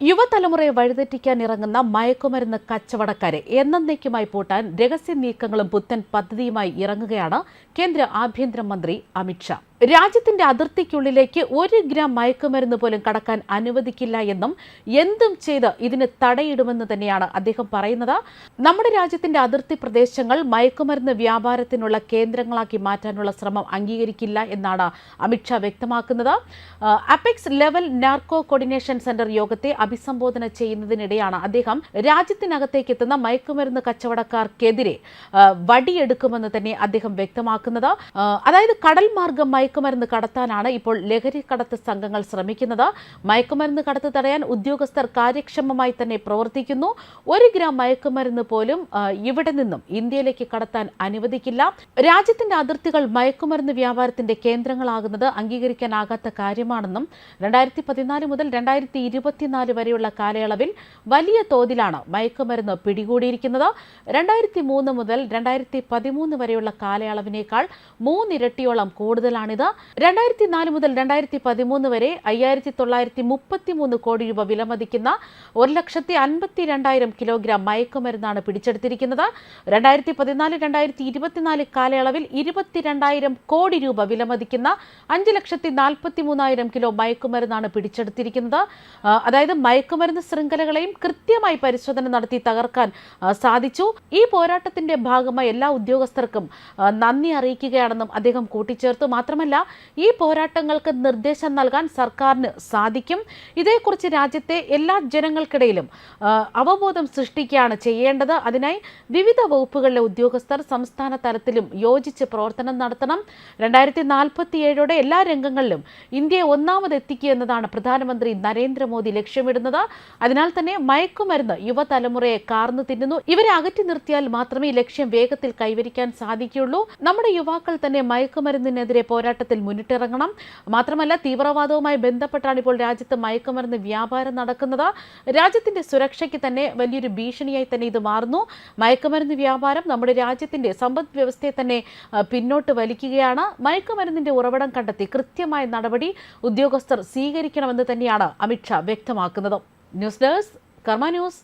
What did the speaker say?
യുവതലമുറയെ വഴിതെറ്റിക്കാൻ ഇറങ്ങുന്ന മയക്കുമരുന്ന് കച്ചവടക്കാരെ എന്നേക്കുമായി പൂട്ടാൻ രഹസ്യ നീക്കങ്ങളും പുത്തൻ പദ്ധതിയുമായി ഇറങ്ങുകയാണ് കേന്ദ്ര ആഭ്യന്തരമന്ത്രി അമിത്ഷാ രാജ്യത്തിന്റെ അതിർത്തിക്കുള്ളിലേക്ക് ഒരു ഗ്രാം മയക്കുമരുന്ന് പോലും കടക്കാൻ അനുവദിക്കില്ല എന്നും എന്തും ചെയ്ത് ഇതിന് തടയിടുമെന്ന് തന്നെയാണ് അദ്ദേഹം പറയുന്നത്. നമ്മുടെ രാജ്യത്തിന്റെ അതിർത്തി പ്രദേശങ്ങൾ മയക്കുമരുന്ന് വ്യാപാരത്തിനുള്ള കേന്ദ്രങ്ങളാക്കി മാറ്റാനുള്ള ശ്രമം അംഗീകരിക്കില്ല എന്നാണ് അമിത്ഷാ വ്യക്തമാക്കുന്നത്. Apex level narco coordination centre യോഗത്തെ അഭിസംബോധന ചെയ്യുന്നതിനിടെയാണ് അദ്ദേഹം രാജ്യത്തിനകത്തേക്ക് എത്തുന്ന മയക്കുമരുന്ന് കച്ചവടക്കാർക്കെതിരെ വടിയെടുക്കുമെന്ന് തന്നെ അദ്ദേഹം വ്യക്തമാക്കുന്നത്. അതായത് കടൽ മാർഗം മയക്കുമരുന്ന് കടത്താനാണ് ഇപ്പോൾ ലഹരി കടത്ത് സംഘങ്ങൾ ശ്രമിക്കുന്നത്. മയക്കുമരുന്ന് കടത്ത് തടയാൻ ഉദ്യോഗസ്ഥർ കാര്യക്ഷമമായി തന്നെ പ്രവർത്തിക്കുന്നു. ഒരു ഗ്രാം മയക്കുമരുന്ന് പോലും ഇവിടെ നിന്നും ഇന്ത്യയിലേക്ക് കടത്താൻ അനുവദിക്കില്ല. രാജ്യത്തിന്റെ അതിർത്തികൾ മയക്കുമരുന്ന് വ്യാപാരത്തിന്റെ കേന്ദ്രങ്ങളാകുന്നത് അംഗീകരിക്കാനാകാത്ത കാര്യമാണെന്നും രണ്ടായിരത്തി പതിനാല് മുതൽ രണ്ടായിരത്തി ഇരുപത്തിനാല് വരെയുള്ള കാലയളവിൽ വലിയ തോതിലാണ് മയക്കുമരുന്ന് പിടികൂടിയിരിക്കുന്നത്. രണ്ടായിരത്തി മൂന്ന് മുതൽ രണ്ടായിരത്തി പതിമൂന്ന് വരെയുള്ള കാലയളവിനേക്കാൾ മൂന്നിരട്ടിയോളം കൂടുതലാണിത് രണ്ടായിരത്തി നാല് മുതൽ രണ്ടായിരത്തി പതിമൂന്ന് വരെ അയ്യായിരത്തി തൊള്ളായിരത്തി മുപ്പത്തി മൂന്ന് കോടി രൂപ വിലമതിക്കുന്ന ഒരു ലക്ഷത്തി അൻപത്തി രണ്ടായിരം കിലോഗ്രാം മയക്കുമരുന്നാണ് പിടിച്ചെടുത്തിരിക്കുന്നത്. രണ്ടായിരത്തി പതിനാല് രണ്ടായിരത്തി ഇരുപത്തിനാല് കാലയളവിൽ ഇരുപത്തിരണ്ടായിരം കോടി രൂപ വിലമതിക്കുന്ന അഞ്ച് ലക്ഷത്തി നാൽപ്പത്തി മൂന്നായിരം കിലോ മയക്കുമരുന്നാണ് പിടിച്ചെടുത്തിരിക്കുന്നത്. അതായത് മയക്കുമരുന്ന് ശൃംഖലകളെയും കൃത്യമായി പരിശോധന നടത്തി തകർക്കാൻ സാധിച്ചു. ഈ പോരാട്ടത്തിന്റെ ഭാഗമായി എല്ലാ ഉദ്യോഗസ്ഥർക്കും നന്ദി അറിയിക്കുകയാണെന്നും അദ്ദേഹം കൂട്ടിച്ചേർത്തു. മാത്രമല്ല ഈ പോരാട്ടങ്ങൾക്ക് നിർദ്ദേശം നൽകാൻ സർക്കാരിന് സാധിക്കും. ഇതേക്കുറിച്ച് രാജ്യത്തെ എല്ലാ ജനങ്ങൾക്കിടയിലും അവബോധം സൃഷ്ടിക്കുകയാണ് ചെയ്യേണ്ടത്. അതിനായി വിവിധ വകുപ്പുകളിലെ ഉദ്യോഗസ്ഥർ സംസ്ഥാന തലത്തിലും യോജിച്ച് പ്രവർത്തനം നടത്തണം. രണ്ടായിരത്തി നാൽപ്പത്തിയേഴോടെ എല്ലാ രംഗങ്ങളിലും ഇന്ത്യയെ ഒന്നാമത് എത്തിക്കുക എന്നതാണ് പ്രധാനമന്ത്രി നരേന്ദ്രമോദി ലക്ഷ്യമിടുന്നത്. അതിനാൽ തന്നെ മയക്കുമരുന്ന് യുവതലമുറയെ കാർന്നു തിന്നുന്നു. ഇവരെ അകറ്റി നിർത്തിയാൽ മാത്രമേ ലക്ഷ്യം വേഗത്തിൽ കൈവരിക്കാൻ സാധിക്കുകയുള്ളൂ. നമ്മുടെ യുവാക്കൾ തന്നെ മയക്കുമരുന്നിനെതിരെ പോരാട്ടത്തിൽ മുന്നിട്ടിറങ്ങണം. മാത്രമല്ല തീവ്രവാദവുമായി ബന്ധപ്പെട്ടാണ് ഇപ്പോൾ രാജ്യത്ത് മയക്കുമരുന്ന് വ്യാപാരം നടക്കുന്നത്. രാജ്യത്തിന്റെ സുരക്ഷയ്ക്ക് തന്നെ വലിയൊരു ഭീഷണിയായി തന്നെ ഇത് മാറുന്നു. മയക്കുമരുന്ന് വ്യാപാരം നമ്മുടെ രാജ്യത്തിന്റെ സമ്പദ് വ്യവസ്ഥയെ തന്നെ പിന്നോട്ട് വലിക്കുകയാണ്. മയക്കുമരുന്നിന്റെ ഉറവിടം കണ്ടെത്തി കൃത്യമായ നടപടി ഉദ്യോഗസ്ഥർ സ്വീകരിക്കണമെന്ന് തന്നെയാണ് അമിത്ഷാ വ്യക്തമാക്കുന്നത്. News desk Karma news.